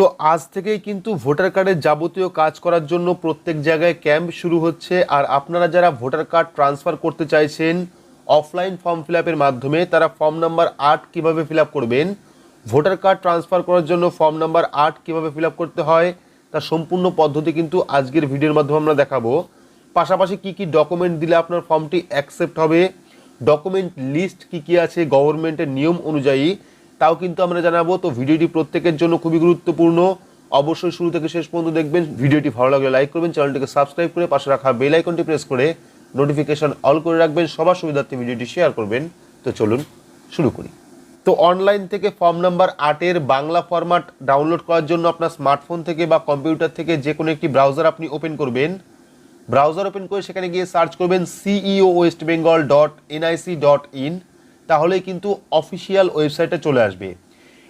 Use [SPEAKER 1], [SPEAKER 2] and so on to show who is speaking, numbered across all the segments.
[SPEAKER 1] তো আজ থেকেই কিন্তু ভোটার কার্ডের যাবতীয় কাজ করার জন্য প্রত্যেক জায়গায় ক্যাম্প শুরু হচ্ছে। আর আপনারা যারা ভোটার কার্ড ট্রান্সফার করতে চাইছেন, অফলাইন ফর্ম ফিল মাধ্যমে তারা ফর্ম নাম্বার আট কীভাবে ফিল করবেন, ভোটার কার্ড ট্রান্সফার করার জন্য ফর্ম নাম্বার আট কীভাবে ফিল করতে হয় তার সম্পূর্ণ পদ্ধতি কিন্তু আজকের ভিডিওর মাধ্যমে আমরা দেখাবো। পাশাপাশি কি কি ডকুমেন্ট দিলে আপনার ফর্মটি অ্যাকসেপ্ট হবে ডকুমেন্ট লিস্ট কি কি আছে গভর্নমেন্টের নিয়ম অনুযায়ী তাও কিন্তু আমরা জানাব। তো ভিডিওটি প্রত্যেকের জন্য খুবই গুরুত্বপূর্ণ। অবশ্যই শুরু থেকে শেষ পর্যন্ত দেখবেন। ভিডিওটি ভালো লাগলে লাইক করবেন, চ্যানেলটিকে সাবস্ক্রাইব করে পাশে রাখা বেল আইকনটি প্রেস করে নোটিফিকেশন অল করে রাখবেন। সবার সুবিধার্থে ভিডিওটি শেয়ার করবেন। তো চলুন শুরু করি। তো অনলাইন থেকে ফর্ম নাম্বার আটের বাংলা ফরম্যাট ডাউনলোড করার জন্য আপনার স্মার্টফোন থেকে বা কম্পিউটার থেকে যে কোনো একটি ব্রাউজার আপনি ওপেন করবেন। ব্রাউজার ওপেন করে সেখানে গিয়ে সার্চ করবেন CEO West Bengal dot NIC dot in তাহলেই কিন্তু অফিসিয়াল ওয়েবসাইটে চলে আসবে।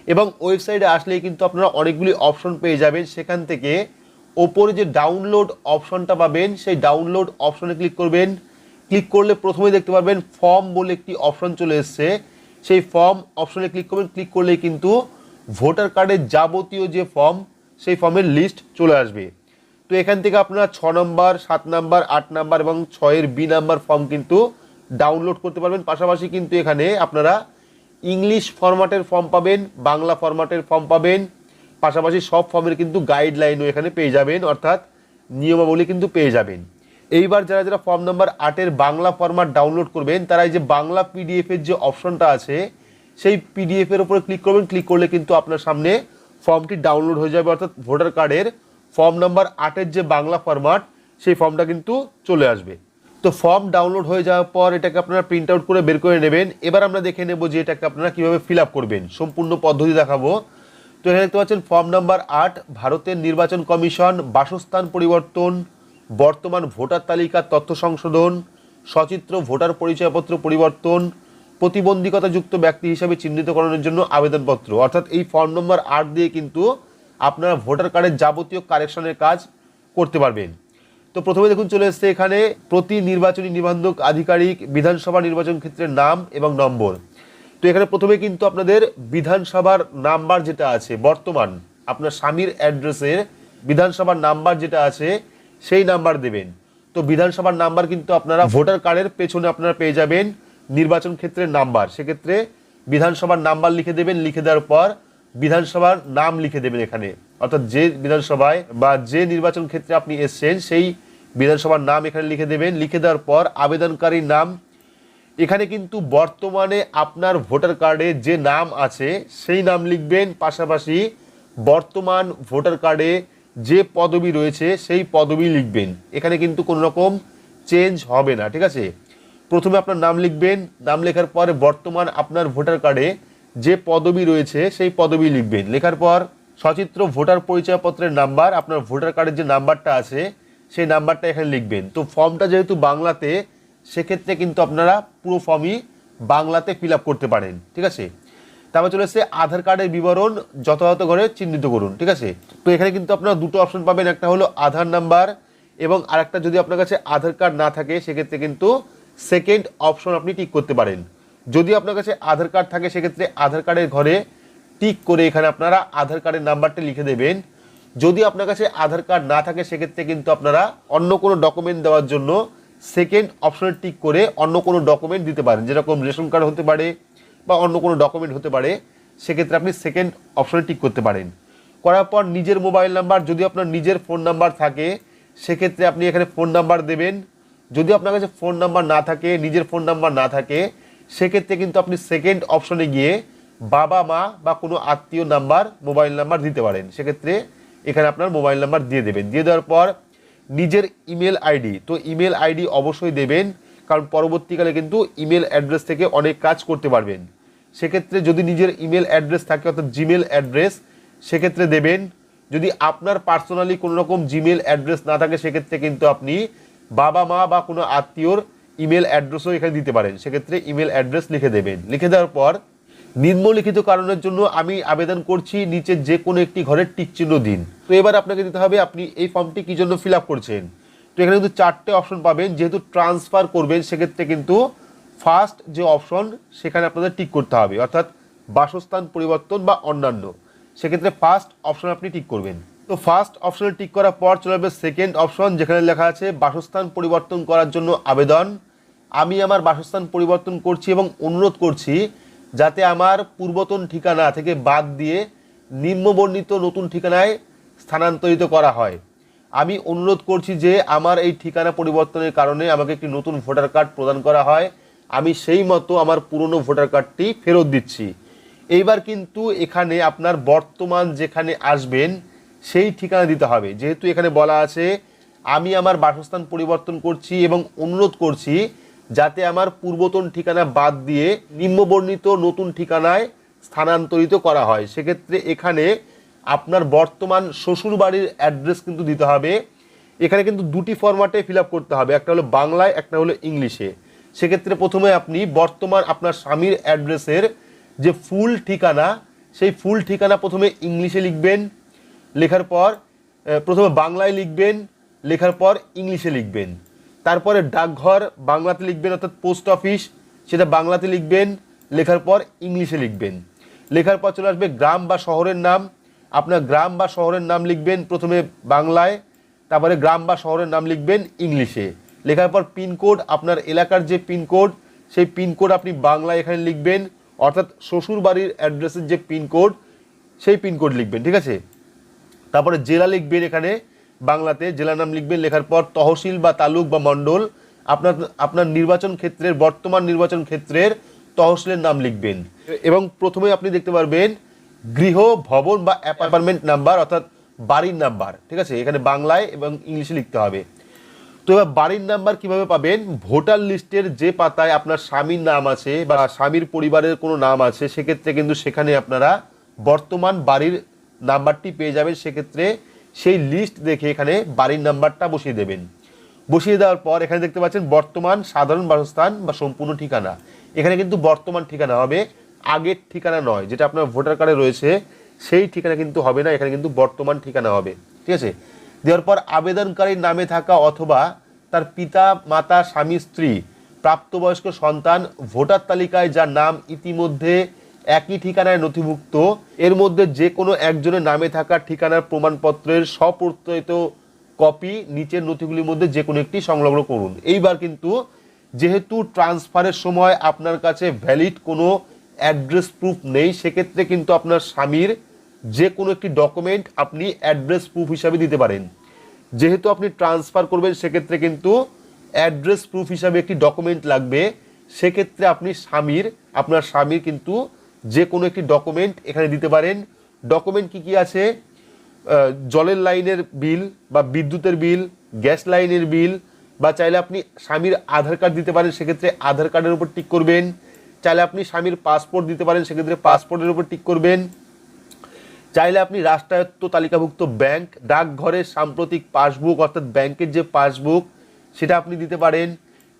[SPEAKER 1] এবং ওয়েবসাইটে আসলেই কিন্তু আপনারা অনেকগুলি অপশন পেয়ে যাবেন। সেখান থেকে ওপরে যে ডাউনলোড অপশনটা পাবেন, সেই ডাউনলোড অপশনে ক্লিক করবেন। ক্লিক করলে প্রথমে দেখতে পাবেন ফর্ম বলে একটি অপশন চলে এসছে। সেই ফর্ম অপশনে ক্লিক করবেন। ক্লিক করলে কিন্তু ভোটার কার্ডের যাবতীয় যে ফর্ম সেই ফর্মের লিস্ট চলে আসবে। তো এখান থেকে আপনারা ছ নম্বর সাত নাম্বার আট নাম্বার এবং ছয়ের বি নাম্বার ফর্ম কিন্তু ডাউনলোড করতে পারবেন। পাশাপাশি কিন্তু এখানে আপনারা ইংলিশ ফরম্যাটের ফর্ম পাবেন, বাংলা ফরম্যাটের ফর্ম পাবেন। পাশাপাশি সব ফর্মের কিন্তু গাইডলাইনও এখানে পেয়ে যাবেন, অর্থাৎ নিয়মাবলী কিন্তু পেয়ে যাবেন। এইবার যারা যারা ফর্ম নাম্বার আটের বাংলা ফরম্যাট ডাউনলোড করবেন, তারা এই যে বাংলা পিডিএফের যে অপশনটা আছে, সেই পিডিএফ এর উপরে ক্লিক করবেন। ক্লিক করলে কিন্তু আপনার সামনে ফর্মটি ডাউনলোড হয়ে যাবে, অর্থাৎ ভোটার কার্ডের ফর্ম নাম্বার আটের যে বাংলা ফরম্যাট সেই ফর্মটা কিন্তু চলে আসবে। তো ফর্ম ডাউনলোড হয়ে যাওয়ার পর এটাকে আপনারা প্রিন্ট আউট করে বের করে নেবেন। এবার আমরা দেখে নেব যে এটাকে আপনারা কীভাবে ফিল আপ করবেন। সম্পূর্ণ পদ্ধতি দেখাবো। তো এখানে দেখতে পাচ্ছেন ফর্ম নাম্বার আট, ভারতের নির্বাচন কমিশন, বাসস্থান পরিবর্তন, বর্তমান ভোটার তালিকার তথ্য সংশোধন, সচিত্র, ভোটার পরিচয়পত্র পরিবর্তন, প্রতিবন্ধকতাযুক্ত ব্যক্তি হিসাবে চিহ্নিতকরণের জন্য আবেদনপত্র। অর্থাৎ এই ফর্ম নম্বর আট দিয়ে কিন্তু আপনারা ভোটার কার্ডের যাবতীয় কারেকশনের কাজ করতে পারবেন। তো প্রথমে দেখুন চলে এসছে এখানে প্রতি নির্বাচনী নিবন্ধক, আধিকারিক, বিধানসভা নির্বাচন ক্ষেত্রের নাম এবং নম্বর। তো এখানে প্রথমে কিন্তু আপনাদের বিধানসভার নাম্বার যেটা আছে, বর্তমান আপনার স্বামীর অ্যাড্রেসের বিধানসভার নাম্বার যেটা আছে, সেই নাম্বার দেবেন। তো বিধানসভার নাম্বার কিন্তু আপনারা ভোটার কার্ডের পেছনে আপনারা পেয়ে যাবেন নির্বাচন ক্ষেত্রের নাম্বার। সেক্ষেত্রে বিধানসভার নাম্বার লিখে দেবেন, লিখে দেওয়ার পর বিধানসভার নাম লিখে দেবেন এখানে। অর্থাৎ যে বিধানসভায় বা যে নির্বাচন ক্ষেত্রে আপনি এসছেন, সেই বিধানসভার নাম এখানে লিখে দেবেন। লিখে দেওয়ার পর আবেদনকারীর নাম। এখানে কিন্তু বর্তমানে আপনার ভোটার কার্ডে যে নাম আছে, সেই নাম লিখবেন। পাশাপাশি বর্তমান ভোটার কার্ডে যে পদবি রয়েছে, সেই পদবি লিখবেন। এখানে কিন্তু কোনো রকম চেঞ্জ হবে না, ঠিক আছে? প্রথমে আপনার নাম লিখবেন। নাম লেখার পরে বর্তমান আপনার ভোটার কার্ডে যে পদবি রয়েছে, সেই পদবি লিখবেন। লেখার পর সচিত্র ভোটার পরিচয়পত্রের নাম্বার, আপনার ভোটার কার্ডের যে নাম্বারটা আছে, সেই নাম্বারটা এখানে লিখবেন। তো ফর্মটা যেহেতু বাংলাতে, সেক্ষেত্রে কিন্তু আপনারা পুরো ফর্মই বাংলাতে ফিল করতে পারেন, ঠিক আছে? তারপর চলে এসছে আধার কার্ডের বিবরণ, যথাযথ করে চিহ্নিত করুন, ঠিক আছে? তো এখানে কিন্তু আপনারা দুটো অপশন পাবেন, একটা হলো আধার নাম্বার এবং আরেকটা যদি আপনার কাছে আধার কার্ড না থাকে, সেক্ষেত্রে কিন্তু সেকেন্ড অপশন আপনি টিক করতে পারেন। যদি আপনার কাছে আধার কার্ড থাকে, সেক্ষেত্রে আধার কার্ডের ঘরে টিক করে এখানে আপনারা আধার কার্ডের নাম্বারটা লিখে দেবেন। যদি আপনার কাছে আধার কার্ড না থাকে, সেক্ষেত্রে কিন্তু আপনারা অন্য কোনো ডকুমেন্ট দেওয়ার জন্য সেকেন্ড অপশনে টিক করে অন্য কোনো ডকুমেন্ট দিতে পারেন। যেরকম রেশন কার্ড হতে পারে বা অন্য কোনো ডকুমেন্ট হতে পারে, সেক্ষেত্রে আপনি সেকেন্ড অপশনে টিক করতে পারেন। করার পর নিজের মোবাইল নাম্বার যদি আপনার নিজের ফোন নাম্বার থাকে, সেক্ষেত্রে আপনি এখানে ফোন নাম্বার দেবেন। যদি আপনার কাছে ফোন নাম্বার না থাকে, নিজের ফোন নাম্বার না থাকে, সেক্ষেত্রে কিন্তু আপনি সেকেন্ড অপশনে গিয়ে বাবা, মা বা কোনো আত্মীয় নাম্বার, মোবাইল নাম্বার দিতে পারেন। সেক্ষেত্রে এখানে আপনার মোবাইল নাম্বার দিয়ে দেবেন। দিয়ে দেওয়ার পর নিজের ইমেল আইডি। তো ইমেল আইডি অবশ্যই দেবেন, কারণ পরবর্তীকালে কিন্তু ইমেল অ্যাড্রেস থেকে অনেক কাজ করতে পারবেন। সেক্ষেত্রে যদি নিজের ইমেল অ্যাড্রেস থাকে, অর্থাৎ জিমেল অ্যাড্রেস, সেক্ষেত্রে দেবেন। যদি আপনার পার্সোনালি কোনো রকম জিমেল অ্যাড্রেস না থাকে, সেক্ষেত্রে কিন্তু আপনি বাবা, মা বা কোনো আত্মীয়র ইমেল অ্যাড্রেসও এখানে দিতে পারেন। সেক্ষেত্রে ইমেল অ্যাড্রেস লিখে দেবেন। লিখে দেওয়ার পর নিম্নলিখিত কারণের জন্য আমি আবেদন করছি নিচে যে কোনো একটি ঘরের টিক চিহ্ন দিন। তো এবার আপনাকে দিতে হবে, আপনি এই ফর্মটি কি জন্য ফিল করছেন? তো এখানে কিন্তু চারটে অপশন পাবেন, যেহেতু ট্রান্সফার করবেন, সেক্ষেত্রে কিন্তু ফার্স্ট যে অপশন সেখানে আপনাদের টিক করতে হবে, অর্থাৎ বাসস্থান পরিবর্তন বা অন্যান্য। সেক্ষেত্রে ফার্স্ট অপশন আপনি টিক করবেন। তো ফার্স্ট অপশনে টিক করার পর চলে আসবে সেকেন্ড অপশন যেখানে লেখা আছে, বাসস্থান পরিবর্তন করার জন্য আবেদন। আমি আমার বাসস্থান পরিবর্তন করছি এবং অনুরোধ করছি যাতে আমার পূর্বতন ঠিকানা থেকে বাদ দিয়ে নিম্নবর্ণিত নতুন ঠিকানায় স্থানান্তরিত করা হয়। আমি অনুরোধ করছি যে আমার এই ঠিকানা পরিবর্তনের কারণে আমাকে একটি নতুন ভোটার কার্ড প্রদান করা হয়। আমি সেই মতো আমার পুরনো ভোটার কার্ডটি ফেরত দিচ্ছি। এইবার কিন্তু এখানে আপনার বর্তমান যেখানে আসবেন, সেই ঠিকানা দিতে হবে। যেহেতু এখানে বলা আছে, আমি আমার বাসস্থান পরিবর্তন করছি এবং অনুরোধ করছি যাতে আমার পূর্বতন ঠিকানা বাদ দিয়ে নিম্নবর্ণিত নতুন ঠিকানায় স্থানান্তরিত করা হয়। সেক্ষেত্রে এখানে আপনার বর্তমান শ্বশুর বাড়ির অ্যাড্রেস কিন্তু দিতে হবে। এখানে কিন্তু দুটি ফরম্যাটে ফিল করতে হবে। একটা হলো বাংলায়, একটা হলো ইংলিশে। সেক্ষেত্রে প্রথমে আপনি বর্তমান আপনার স্বামীর অ্যাড্রেসের যে ফুল ঠিকানা, সেই ফুল ঠিকানা প্রথমে ইংলিশে লিখবেন। লেখার পর প্রথমে বাংলায় লিখবেন। লেখার পর ইংলিশে লিখবেন। তারপরে ডাকঘর, বাংলাতে লিখবেন, অর্থাৎ পোস্ট অফিস, সেটা বাংলাতে লিখবেন, লেখার পর ইংলিশে লিখবেন। লেখার পর চলে আসবে গ্রাম বা শহরের নাম। আপনার গ্রাম বা শহরের নাম লিখবেন প্রথমে বাংলায়, তারপরে গ্রাম বা শহরের নাম লিখবেন ইংলিশে। লেখার পর পিনকোড, আপনার এলাকার যে পিনকোড, সেই পিনকোড আপনি বাংলায় এখানে লিখবেন, অর্থাৎ শ্বশুর বাড়ির অ্যাড্রেসের যে পিনকোড, সেই পিনকোড লিখবেন, ঠিক আছে? তারপরে জেলা লিখবেন এখানে বাংলাতে জেলার নাম লিখবেন, লেখার পর তহসিল বা তালুক বা মণ্ডল। আপনার আপনার নির্বাচন ক্ষেত্রের, বর্তমান নির্বাচন ক্ষেত্রের তহসিলের নাম লিখবেন। এবং প্রথমে আপনি দেখতে পারবেন গৃহ, ভবন বা অ্যাপার্টমেন্ট নাম্বার, অর্থাৎ বাড়ির নাম্বার, ঠিক আছে? এখানে বাংলায় এবং ইংলিশে লিখতে হবে। তো এবার বাড়ির নাম্বার কীভাবে পাবেন? ভোটার লিস্টের যে পাতায় আপনার স্বামীর নাম আছে বা স্বামীর পরিবারের কোনো নাম আছে, সেক্ষেত্রে কিন্তু সেখানে আপনারা বর্তমান বাড়ির নাম্বারটি পেয়ে যাবেন। সেক্ষেত্রে সেই লিস্ট দেখে এখানে বাড়ির নাম্বারটা বসিয়ে দেবেন। বসিয়ে দেওয়ার পর এখানে দেখতে পাচ্ছেন বর্তমান সাধারণ বাসস্থান বা সম্পূর্ণ ঠিকানা। এখানে কিন্তু বর্তমান ঠিকানা হবে, আগের ঠিকানা নয়, যেটা আপনার ভোটার কার্ডে রয়েছে, সেই ঠিকানা কিন্তু হবে না, এখানে কিন্তু বর্তমান ঠিকানা হবে, ঠিক আছে? দেওয়ার পর আবেদনকারীর নামে থাকা অথবা তার পিতা, মাতা, স্বামী, স্ত্রী, প্রাপ্তবয়স্ক সন্তান, ভোটার তালিকায় যার নাম ইতিমধ্যে একই ঠিকানায় নথিভুক্ত। এর মধ্যে যে কোনো একজনের নামে থাকা ঠিকানার প্রমাণপত্রের স্বপ্রত্যয়িত কপি নিচের নথিগুলির মধ্যে যে কোনো একটি সংলগ্ন করুন। এইবার কিন্তু যেহেতু ট্রান্সফারের সময় আপনার কাছে ভ্যালিড কোনো অ্যাড্রেস প্রুফ নেই, সেক্ষেত্রে কিন্তু আপনার স্বামীর যে কোনো একটি ডকুমেন্ট আপনি অ্যাড্রেস প্রুফ হিসাবে দিতে পারেন। যেহেতু আপনি ট্রান্সফার করবেন, সেক্ষেত্রে কিন্তু অ্যাড্রেস প্রুফ হিসাবে একটি ডকুমেন্ট লাগবে। সেক্ষেত্রে আপনি স্বামীর, আপনার স্বামীর কিন্তু যে কোনো একটি ডকুমেন্ট এখানে দিতে পারেন। ডকুমেন্ট কি কি আছে? জলের লাইনের বিল বা বিদ্যুতের বিল, গ্যাস লাইনের বিল, বা চাইলে আপনি স্বামীর আধার কার্ড দিতে পারেন, সেক্ষেত্রে আধার কার্ডের উপর টিক করবেন। চাইলে আপনি স্বামীর পাসপোর্ট দিতে পারেন, সেক্ষেত্রে পাসপোর্টের উপর টিক করবেন। চাইলে আপনি রাষ্ট্রায়ত্ত তালিকাভুক্ত ব্যাংক ডাকঘরের সাম্প্রতিক পাসবুক, অর্থাৎ ব্যাংকের যে পাসবুক, সেটা আপনি দিতে পারেন।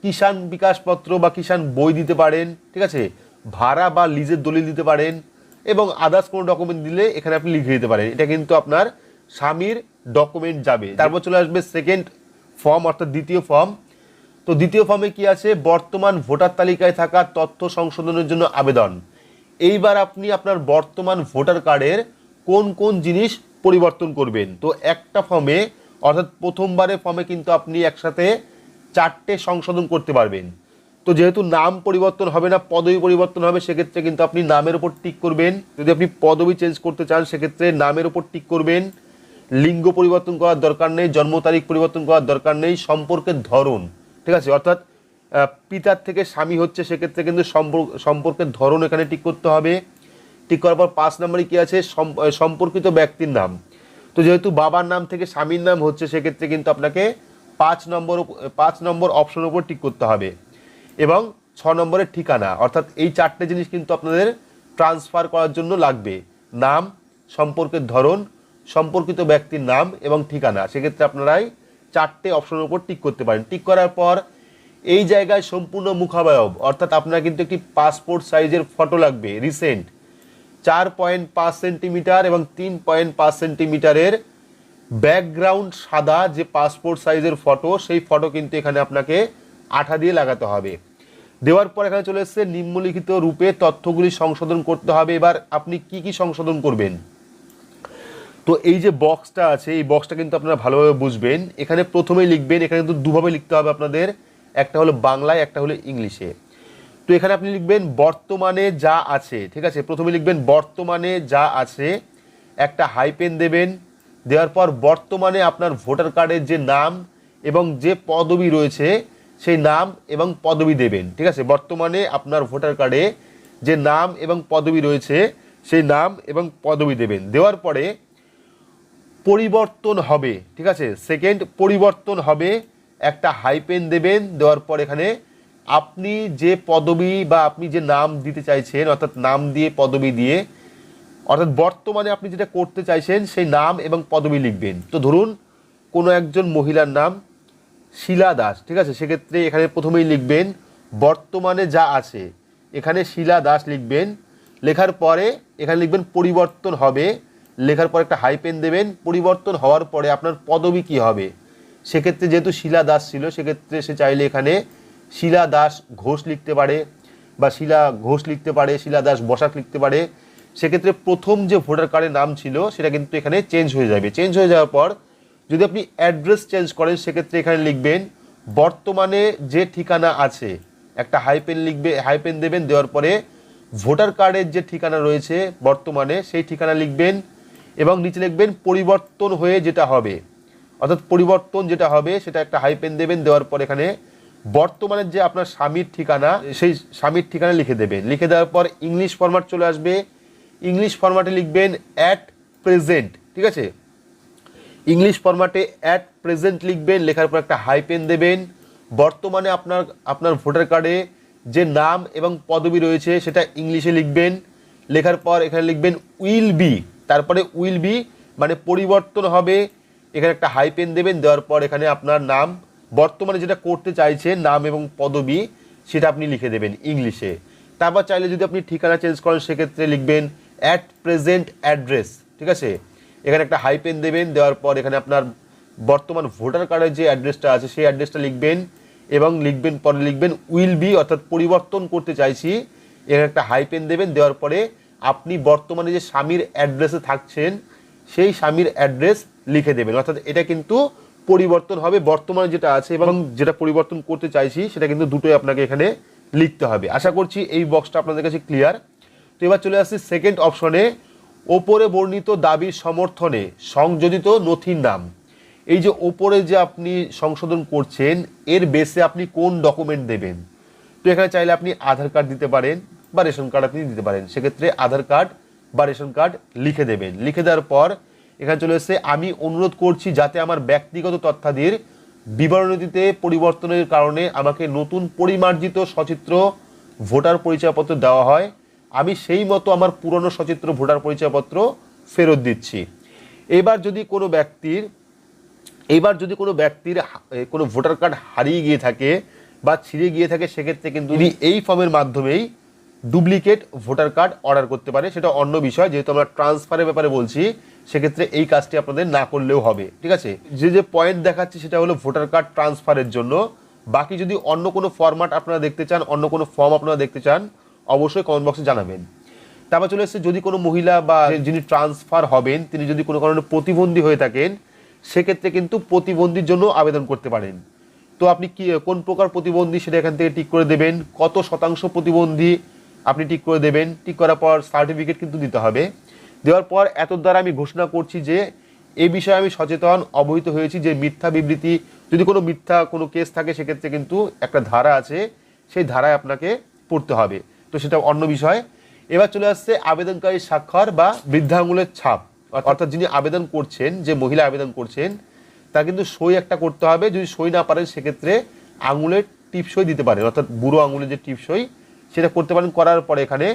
[SPEAKER 1] কিষাণ বিকাশপত্র বা কিষাণ বই দিতে পারেন, ঠিক আছে? ভাড়া বা লিজের দলিল দিতে পারেন এবং আদার্স কোনো ডকুমেন্ট দিলে এখানে আপনি লিখে দিতে পারেন। এটা কিন্তু আপনার স্বামীর ডকুমেন্ট যাবে। তারপর চলে আসবে সেকেন্ড ফর্ম অর্থাৎ দ্বিতীয় ফর্ম তো দ্বিতীয় ফর্মে কি আছে? বর্তমান ভোটার তালিকায় থাকা তথ্য সংশোধনের জন্য আবেদন। এইবার আপনি আপনার বর্তমান ভোটার কার্ডের কোন কোন জিনিস পরিবর্তন করবেন। তো একটা ফর্মে অর্থাৎ প্রথমবারের ফর্মে কিন্তু আপনি একসাথে চারটে সংশোধন করতে পারবেন। তো যেহেতু নাম পরিবর্তন হবে না, পদবি পরিবর্তন হবে, সেক্ষেত্রে কিন্তু আপনি নামের উপর টিক করবেন। যদি আপনি পদবি চেঞ্জ করতে চান, সেক্ষেত্রে নামের উপর টিক করবেন। লিঙ্গ পরিবর্তন করার দরকার নেই, জন্ম তারিখ পরিবর্তন করার দরকার নেই, সম্পর্কের ধরন, ঠিক আছে? অর্থাৎ পিতার থেকে স্বামী হচ্ছে, সেক্ষেত্রে কিন্তু সম্পর্ক, সম্পর্কের ধরন এখানে ঠিক করতে হবে। ঠিক করার পর পাঁচ নম্বরে কী আছে? সম্পর্কিত ব্যক্তির নাম। তো যেহেতু বাবার নাম থেকে স্বামীর নাম হচ্ছে, সেক্ষেত্রে কিন্তু আপনাকে পাঁচ নম্বর পাঁচ নম্বর অপশনের উপর টিক করতে হবে। এবং ছ নম্বরের ঠিকানা, অর্থাৎ এই চারটে জিনিস কিন্তু আপনাদের ট্রান্সফার করার জন্য লাগবে। নাম, সম্পর্কের ধরন, সম্পর্কিত ব্যক্তির নাম এবং ঠিকানা। সেক্ষেত্রে আপনারাই চারটে অপশনের উপর টিক করতে পারেন। টিক করার পর এই জায়গায় সম্পূর্ণ মুখাবয়ব, অর্থাৎ আপনার কিন্তু একটি পাসপোর্ট সাইজের ফটো লাগবে রিসেন্ট চার পয়েন্ট পাঁচ সেন্টিমিটার এবং তিন পয়েন্ট পাঁচ সেন্টিমিটারের ব্যাকগ্রাউন্ড সাদা যে পাসপোর্ট সাইজের ফটো সেই ফটো কিন্তু এখানে আপনাকে আঠা দিয়ে লাগাতে হবে। দেওয়ার পর এখানে চলে এসছে, নিম্নলিখিত রূপে তথ্যগুলি সংশোধন করতে হবে। এবার আপনি কি কি সংশোধন করবেন? তো এই যে বক্সটা আছে, এই বক্সটা কিন্তু আপনারা ভালোভাবে বুঝবেন। এখানে প্রথমেই লিখবেন, এখানে কিন্তু দুভাবে লিখতে হবে আপনাদের। একটা হলো বাংলায়, একটা হলো ইংলিশে। তো এখানে আপনি লিখবেন, বর্তমানে যা আছে, ঠিক আছে? প্রথমে লিখবেন, বর্তমানে যা আছে, একটা হাইপেন দেবেন। দেওয়ার পর বর্তমানে আপনার ভোটার কার্ডের যে নাম এবং যে পদবি রয়েছে সেই নাম এবং পদবি দেবেন, ঠিক আছে? বর্তমানে আপনার ভোটার কার্ডে যে নাম এবং পদবি রয়েছে, সেই নাম এবং পদবি দেবেন। দেওয়ার পরে পরিবর্তন হবে, ঠিক আছে? সেকেন্ড পরিবর্তন হবে, একটা হাইপেন দেবেন, দেওয়ার পর এখানে আপনি যে পদবি বা আপনি যে নাম দিতে চাইছেন, অর্থাৎ নাম দিয়ে পদবি দিয়ে, অর্থাৎ বর্তমানে আপনি যেটা করতে চাইছেন, সেই নাম এবং পদবি লিখবেন। তো ধরুন, কোনো একজন মহিলার নাম শিলা দাস, ঠিক আছে? সেক্ষেত্রে এখানে প্রথমেই লিখবেন, বর্তমানে যা আছে। এখানে শিলা দাস লিখবেন, লেখার পরে এখানে লিখবেন পরিবর্তন হবে। লেখার পর একটা হাইপেন দেবেন, পরিবর্তন হওয়ার পরে আপনার পদবি কি হবে? সেক্ষেত্রে যেহেতু শিলা দাস ছিল, সেক্ষেত্রে সে চাইলে এখানে শিলা দাস ঘোষ লিখতে পারে বা শিলা ঘোষ লিখতে পারে, শিলা দাস বসাক লিখতে পারে। সেক্ষেত্রে প্রথম যে ভোটার কার্ডের নাম ছিল, সেটা কিন্তু এখানে চেঞ্জ হয়ে যাবে। চেঞ্জ হয়ে যাওয়ার পর যদি আপনি অ্যাড্রেস চেঞ্জ করেন, সেক্ষেত্রে এখানে লিখবেন, বর্তমানে যে ঠিকানা আছে, একটা হাইপেন লিখবে হাইপেন দেবেন, দেওয়ার পরে ভোটার কার্ডের যে ঠিকানা রয়েছে বর্তমানে, সেই ঠিকানা লিখবেন এবং নিচে লিখবেন, পরিবর্তন হয়ে যেটা হবে। অর্থাৎ পরিবর্তন যেটা হবে, সেটা একটা হাইপেন দেবেন, দেওয়ার পর এখানে বর্তমানে যে আপনার স্বামীর ঠিকানা, সেই স্বামীর ঠিকানা লিখে দেবেন। লিখে দেওয়ার পর ইংলিশ ফরম্যাট চলে আসবে। ইংলিশ ফরম্যাটে লিখবেন অ্যাট প্রেজেন্ট ঠিক আছে? ইংলিশ ফরম্যাটে অ্যাট প্রেজেন্ট লিখবেন, লেখার পর একটা হাইপেন দেবেন। বর্তমানে আপনার আপনার ভোটার কার্ডে যে নাম এবং পদবি রয়েছে, সেটা ইংলিশে লিখবেন। লেখার পর এখানে লিখবেন উইল বি তারপরে উইল বি মানে পরিবর্তন হবে। এখানে একটা হাইপেন দেবেন, দেওয়ার পর এখানে আপনার নাম, বর্তমানে যেটা করতে চাইছেন, নাম এবং পদবি, সেটা আপনি লিখে দেবেন ইংলিশে তারপর চাইলে যদি আপনি ঠিকানা চেঞ্জ করেন, সেক্ষেত্রে লিখবেন অ্যাট প্রেজেন্ট অ্যাড্রেস ঠিক আছে? এখানে একটা হাইপেন দেবেন, দেওয়ার পর এখানে আপনার বর্তমান ভোটার কার্ডের যে অ্যাড্রেসটা আছে, সেই অ্যাড্রেসটা লিখবেন এবং লিখবেন, পরে লিখবেন উইল বি অর্থাৎ পরিবর্তন করতে চাইছি। এখানে একটা হাইপেন দেবেন, দেওয়ার পরে আপনি বর্তমানে যে স্বামীর অ্যাড্রেসে থাকছেন, সেই স্বামীর অ্যাড্রেস লিখে দেবেন। অর্থাৎ এটা কিন্তু পরিবর্তন হবে, বর্তমানে যেটা আছে এবং যেটা পরিবর্তন করতে চাইছি, সেটা কিন্তু দুটোই আপনাকে এখানে লিখতে হবে। আশা করছি এই বক্সটা আপনাদের কাছে ক্লিয়ার তো এবার চলে আসছি সেকেন্ড অপশনে ওপরে বর্ণিত দাবির সমর্থনে সংযোজিত নথির নাম। এই যে ওপরে যে আপনি সংশোধন করছেন, এর বেসে আপনি কোন ডকুমেন্ট দেবেন? তো এখানে চাইলে আপনি আধার কার্ড দিতে পারেন বা রেশন কার্ড আপনি দিতে পারেন। সেক্ষেত্রে আধার কার্ড বা রেশন কার্ড লিখে দেবেন। লিখে দেওয়ার পর এখানে চলে এসে আমি অনুরোধ করছি যাতে আমার ব্যক্তিগত তথ্যাদির বিবরণীতে পরিবর্তনের কারণে আমাকে নতুন পরিমার্জিত সচিত্র, ভোটার পরিচয়পত্র দেওয়া হয়। আমি সেই মতো আমার পুরনো সচিত্র ভোটার পরিচয়পত্র ফেরত দিচ্ছি। এবার যদি কোনো ব্যক্তির এইবার যদি কোনো ব্যক্তির কোনো ভোটার কার্ড হারিয়ে গিয়ে থাকে বা ছিঁড়ে গিয়ে থাকে সেক্ষেত্রে কিন্তু উনি এই ফর্মের মাধ্যমেই ডুপ্লিকেট ভোটার কার্ড অর্ডার করতে পারে। সেটা অন্য বিষয় যেহেতু আমরা ট্রান্সফারের ব্যাপারে বলছি সেক্ষেত্রে এই কাজটি আপনাদের না করলেও হবে। ঠিক আছে? যে যে পয়েন্ট দেখাচ্ছি সেটা হলো ভোটার কার্ড ট্রান্সফারের জন্য। বাকি যদি অন্য কোনো ফরম্যাট আপনারা দেখতে চান অন্য কোনো ফর্ম আপনারা দেখতে চান অবশ্যই কমেন্ট বক্সে জানাবেন। তারপর চলে এসেছে, যদি কোনো মহিলা বা যিনি ট্রান্সফার হবেন, তিনি যদি কোনো কারণে প্রতিবন্ধী হয়ে থাকেন, সেক্ষেত্রে কিন্তু প্রতিবন্ধীর জন্য আবেদন করতে পারেন। তো আপনি কি, কোন প্রকার প্রতিবন্ধী সেটা এখান থেকে ঠিক করে দেবেন, কত শতাংশ প্রতিবন্ধী আপনি ঠিক করে দেবেন, ঠিক করার পর সার্টিফিকেট কিন্তু দিতে হবে। দেওয়ার পর এত দ্বারা আমি ঘোষণা করছি যে এই বিষয়ে আমি সচেতন, অবহিত হয়েছি যে মিথ্যা বিবৃতি, যদি কোনো মিথ্যা কোনো কেস থাকে, সেক্ষেত্রে কিন্তু একটা ধারা আছে, সেই ধারায় আপনাকে পড়তে হবে। তো সেটা অন্য বিষয়। এবার চলে আসছে আবেদনকারী স্বাক্ষর বা বৃদ্ধাঙ্গুলের ছাপ। অর্থাৎ যিনি আবেদন করছেন যে মহিলা আবেদন করছেন তার কিন্তু সই একটা করতে হবে। যদি সই না পারেন সেক্ষেত্রে আঙুলের টিপসই দিতে পারেন। অর্থাৎ বুড়ো আঙুলের যে টিপসই সেটা করতে পারেন করার পরে এখানে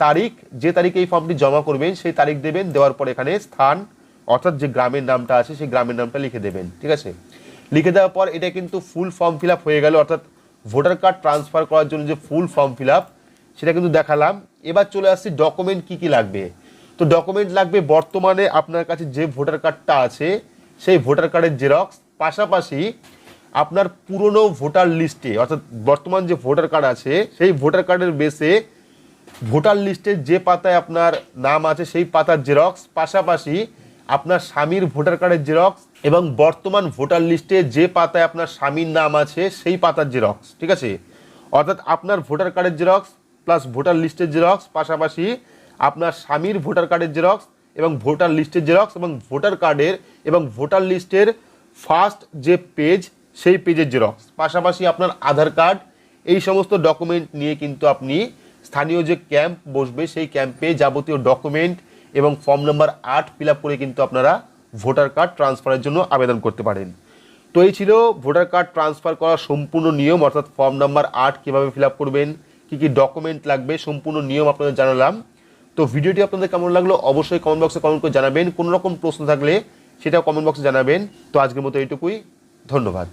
[SPEAKER 1] তারিখ যে তারিখে এই ফর্মটি জমা করবেন সেই তারিখ দেবেন দেওয়ার পর এখানে স্থান অর্থাৎ যে গ্রামের নামটা আছে সেই গ্রামের নামটা লিখে দেবেন ঠিক আছে? লিখে দেওয়ার পর এটা কিন্তু ফুল ফর্ম ফিল হয়ে গেল। অর্থাৎ ভোটার কার্ড ট্রান্সফার করার জন্য যে ফুল ফর্ম ফিল সেটা কিন্তু দেখালাম। এবার চলে আসছি ডকুমেন্ট কি কি লাগবে। তো ডকুমেন্ট লাগবে বর্তমানে আপনার কাছে যে ভোটার কার্ডটা আছে, সেই ভোটার কার্ডের জেরক্স পাশাপাশি আপনার পুরনো ভোটার লিস্টে অর্থাৎ বর্তমান যে ভোটার কার্ড আছে, সেই ভোটার কার্ডের বেসে ভোটার লিস্টের যে পাতায় আপনার নাম আছে, সেই পাতার জেরক্স পাশাপাশি আপনার স্বামীর ভোটার কার্ডের জেরক্স এবং বর্তমান ভোটার লিস্টে যে পাতায় আপনার স্বামীর নাম আছে, সেই পাতার জেরক্স ঠিক আছে? অর্থাৎ আপনার ভোটার কার্ডের জেরক্স প্লাস ভোটার লিস্টের জেরক্স, পাশাপাশি আপনার স্বামীর ভোটার কার্ডের জেরক্স এবং ভোটার লিস্টের জেরক্স এবং ভোটার কার্ডের এবং ভোটার লিস্টের ফার্স্ট যে পেজ সেই পেজের জেরক্স। পাশাপাশি আপনার আধার কার্ড, এই সমস্ত ডকুমেন্ট নিয়ে কিন্তু আপনি স্থানীয় যে ক্যাম্প বসবে, সেই ক্যাম্পে যাবতীয় ডকুমেন্ট এবং ফর্ম নাম্বার আট ফিল করে কিন্তু আপনারা ভোটার কার্ড ট্রান্সফারের জন্য আবেদন করতে পারেন। তো এই ছিল ভোটার কার্ড ট্রান্সফার করার সম্পূর্ণ নিয়ম, অর্থাৎ ফর্ম নাম্বার আট কীভাবে ফিল করবেন কী কী ডকুমেন্ট লাগবে, সম্পূর্ণ নিয়ম আপনাদের জানালাম। তো ভিডিওটি আপনাদের কেমন লাগল অবশ্যই কমেন্ট বক্সে কমেন্ট করে জানাবেন। কোনো রকম প্রশ্ন থাকলে সেটা কমেন্ট বক্সে জানাবেন। তো আজকের মতো এইটুকুই। ধন্যবাদ।